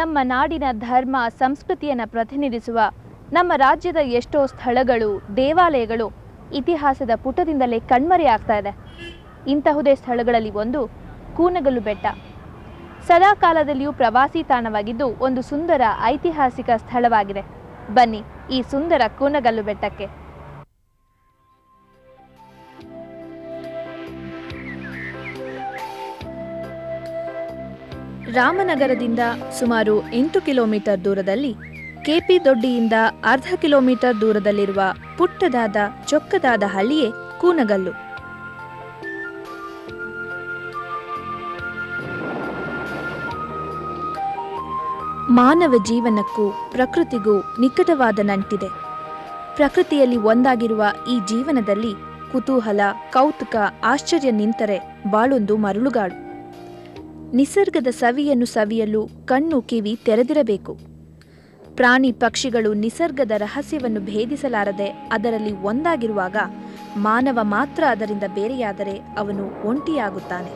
ನಮ್ಮ ನಾಡಿನ ಧರ್ಮ, ಸಂಸ್ಕೃತಿಯನ್ನು ಪ್ರತಿನಿಧಿಸುವ ನಮ್ಮ ರಾಜ್ಯದ ಎಷ್ಟೋ ಸ್ಥಳಗಳು, ದೇವಾಲಯಗಳು ಇತಿಹಾಸದ ಪುಟದಿಂದಲೇ ಕಣ್ಮರೆಯಾಗ್ತಾ ಇದೆ. ಇಂತಹುದೇ ಸ್ಥಳಗಳಲ್ಲಿ ಒಂದು ಕೂನಗಲ್ಲು ಬೆಟ್ಟ. ಸದಾ ಕಾಲದಲ್ಲಿಯೂ ಪ್ರವಾಸಿ ತಾಣವಾಗಿದ್ದು ಒಂದು ಸುಂದರ ಐತಿಹಾಸಿಕ ಸ್ಥಳವಾಗಿದೆ. ಬನ್ನಿ ಈ ಸುಂದರ ಕೂನಗಲ್ಲು ಬೆಟ್ಟಕ್ಕೆ. ರಾಮನಗರದಿಂದ ಸುಮಾರು ಎಂಟು ಕಿಲೋಮೀಟರ್ ದೂರದಲ್ಲಿ ಕೆಪಿ ದೊಡ್ಡಿಯಿಂದ ಅರ್ಧ ಕಿಲೋಮೀಟರ್ ದೂರದಲ್ಲಿರುವ ಪುಟ್ಟದಾದ ಚೊಕ್ಕದಾದ ಹಳ್ಳಿಯೇ ಕೂನಗಲ್ಲು. ಮಾನವ ಜೀವನಕ್ಕೂ ಪ್ರಕೃತಿಗೂ ನಿಕಟವಾದ ನಂಟಿದೆ. ಪ್ರಕೃತಿಯಲ್ಲಿ ಒಂದಾಗಿರುವ ಈ ಜೀವನದಲ್ಲಿ ಕುತೂಹಲ, ಕೌತುಕ, ಆಶ್ಚರ್ಯ ನಿಂತರೆ ಬಾಳೊಂದು ಮರಳುಗಾಡು. ನಿಸರ್ಗದ ಸವಿಯನ್ನು ಸವಿಯಲು ಕಣ್ಣು ಕಿವಿ ತೆರೆದಿರಬೇಕು. ಪ್ರಾಣಿ ಪಕ್ಷಿಗಳು ನಿಸರ್ಗದ ರಹಸ್ಯವನ್ನು ಭೇದಿಸಲಾರದೆ ಅದರಲ್ಲಿ ಒಂದಾಗಿರುವಾಗ ಮಾನವ ಮಾತ್ರ ಅದರಿಂದ ಬೇರೆಯಾದರೆ ಅವನು ಒಂಟಿಯಾಗುತ್ತಾನೆ.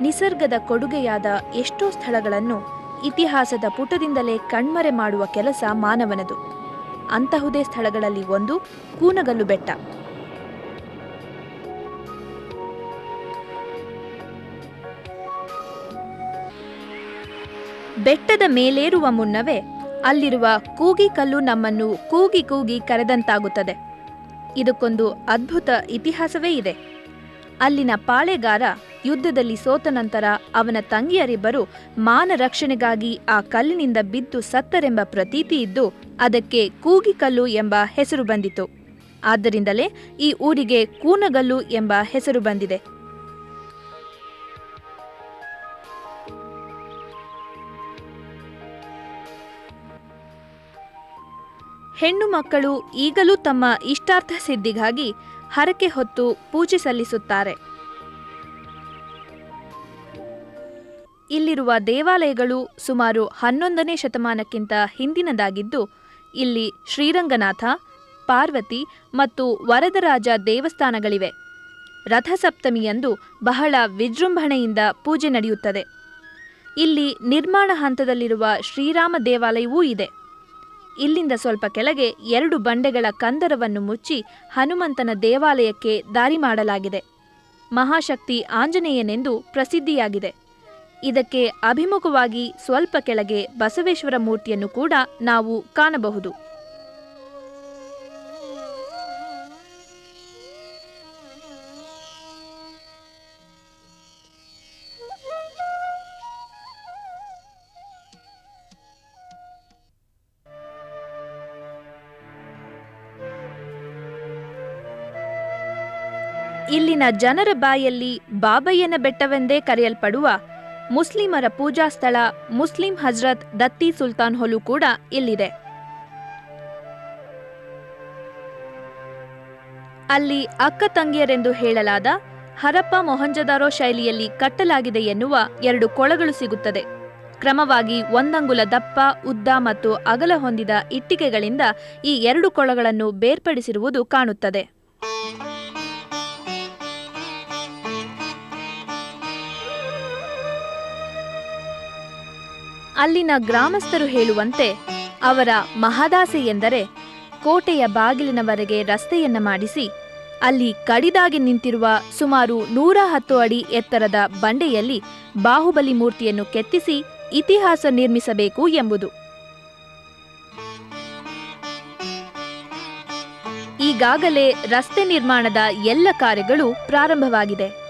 ನಿಸರ್ಗದ ಕೊಡುಗೆಯಾದ ಎಷ್ಟೋ ಸ್ಥಳಗಳನ್ನು ಇತಿಹಾಸದ ಪುಟದಿಂದಲೇ ಕಣ್ಮರೆ ಮಾಡುವ ಕೆಲಸ ಮಾನವನದು. ಅಂತಹುದೇ ಸ್ಥಳಗಳಲ್ಲಿ ಒಂದು ಕೂನಗಲ್ಲು ಬೆಟ್ಟ. ಬೆಟ್ಟದ ಮೇಲೇರುವ ಮುನ್ನವೇ ಅಲ್ಲಿರುವ ಕೂಗಿಕಲ್ಲು ನಮ್ಮನ್ನು ಕೂಗಿ ಕೂಗಿ ಕರೆದಂತಾಗುತ್ತದೆ. ಇದಕ್ಕೊಂದು ಅದ್ಭುತ ಇತಿಹಾಸವೇ ಇದೆ. ಅಲ್ಲಿನ ಪಾಳೆಗಾರ ಯುದ್ಧದಲ್ಲಿ ಸೋತ ನಂತರ ಅವನ ತಂಗಿಯರಿಬ್ಬರು ಮಾನ ರಕ್ಷಣೆಗಾಗಿ ಆ ಕಲ್ಲಿನಿಂದ ಬಿದ್ದು ಸತ್ತರೆಂಬ ಪ್ರತೀತಿ ಇದ್ದು ಅದಕ್ಕೆ ಕೂಗಿಕಲ್ಲು ಎಂಬ ಹೆಸರು ಬಂದಿತು. ಆದ್ದರಿಂದಲೇ ಈ ಊರಿಗೆ ಕೂನಗಲ್ಲು ಎಂಬ ಹೆಸರು ಬಂದಿದೆ. ಹೆಣ್ಣು ಮಕ್ಕಳು ಈಗಲೂ ತಮ್ಮ ಇಷ್ಟಾರ್ಥ ಸಿದ್ಧಿಗಾಗಿ ಹರಕೆ ಹೊತ್ತು ಪೂಜೆ ಸಲ್ಲಿಸುತ್ತಾರೆ. ಇಲ್ಲಿರುವ ದೇವಾಲಯಗಳು ಸುಮಾರು ಹನ್ನೊಂದನೇ ಶತಮಾನಕ್ಕಿಂತ ಹಿಂದಿನದಾಗಿದ್ದು, ಇಲ್ಲಿ ಶ್ರೀರಂಗನಾಥ, ಪಾರ್ವತಿ ಮತ್ತು ವರದರಾಜ ದೇವಸ್ಥಾನಗಳಿವೆ. ರಥಸಪ್ತಮಿಯಂದು ಬಹಳ ವಿಜೃಂಭಣೆಯಿಂದ ಪೂಜೆ ನಡೆಯುತ್ತದೆ. ಇಲ್ಲಿ ನಿರ್ಮಾಣ ಹಂತದಲ್ಲಿರುವ ಶ್ರೀರಾಮ ದೇವಾಲಯವೂ ಇದೆ. ಇಲ್ಲಿಂದ ಸ್ವಲ್ಪ ಕೆಳಗೆ ಎರಡು ಬಂಡೆಗಳ ಕಂದರವನ್ನು ಮುಚ್ಚಿ ಹನುಮಂತನ ದೇವಾಲಯಕ್ಕೆ ದಾರಿ ಮಾಡಲಾಗಿದೆ. ಮಹಾಶಕ್ತಿ ಆಂಜನೇಯನೆಂದು ಪ್ರಸಿದ್ಧಿಯಾಗಿದೆ. ಇದಕ್ಕೆ ಅಭಿಮುಖವಾಗಿ ಸ್ವಲ್ಪ ಕೆಳಗೆ ಬಸವೇಶ್ವರ ಮೂರ್ತಿಯನ್ನು ಕೂಡ ನಾವು ಕಾಣಬಹುದು. ಇಲ್ಲಿನ ಜನರ ಬಾಯಲ್ಲಿ ಬಾಬಯ್ಯನ ಬೆಟ್ಟವೆಂದೇ ಕರೆಯಲ್ಪಡುವ ಮುಸ್ಲಿಮರ ಪೂಜಾ ಸ್ಥಳ ಮುಸ್ಲಿಂ ಹಜ್ರತ್ ದತ್ತಿ ಸುಲ್ತಾನ್ ಹೊಲು ಕೂಡ ಇಲ್ಲಿದೆ. ಅಲ್ಲಿ ಅಕ್ಕ ತಂಗಿಯರೆಂದು ಹೇಳಲಾದ ಹರಪ್ಪ ಮೊಹಂಜದಾರೋ ಶೈಲಿಯಲ್ಲಿ ಕಟ್ಟಲಾಗಿದೆ ಎನ್ನುವ ಎರಡು ಕೊಳಗಳು ಸಿಗುತ್ತದೆ. ಕ್ರಮವಾಗಿ ಒಂದಂಗುಲ ದಪ್ಪ, ಉದ್ದ ಮತ್ತು ಅಗಲ ಹೊಂದಿದ ಇಟ್ಟಿಗೆಗಳಿಂದ ಈ ಎರಡು ಕೊಳಗಳನ್ನು ಬೇರ್ಪಡಿಸಿರುವುದು ಕಾಣುತ್ತದೆ. ಅಲ್ಲಿನ ಗ್ರಾಮಸ್ಥರು ಹೇಳುವಂತೆ ಅವರ ಮಹದಾಸೆ ಎಂದರೆ ಕೋಟೆಯ ಬಾಗಿಲಿನವರೆಗೆ ರಸ್ತೆಯನ್ನ ಮಾಡಿಸಿ ಅಲ್ಲಿ ಕಡಿದಾಗಿ ನಿಂತಿರುವ ಸುಮಾರು ನೂರ ಹತ್ತು ಅಡಿ ಎತ್ತರದ ಬಂಡೆಯಲ್ಲಿ ಬಾಹುಬಲಿ ಮೂರ್ತಿಯನ್ನು ಕೆತ್ತಿಸಿ ಇತಿಹಾಸ ನಿರ್ಮಿಸಬೇಕು ಎಂಬುದು. ಈಗಾಗಲೇ ರಸ್ತೆ ನಿರ್ಮಾಣದ ಎಲ್ಲ ಕಾರ್ಯಗಳು ಪ್ರಾರಂಭವಾಗಿದೆ.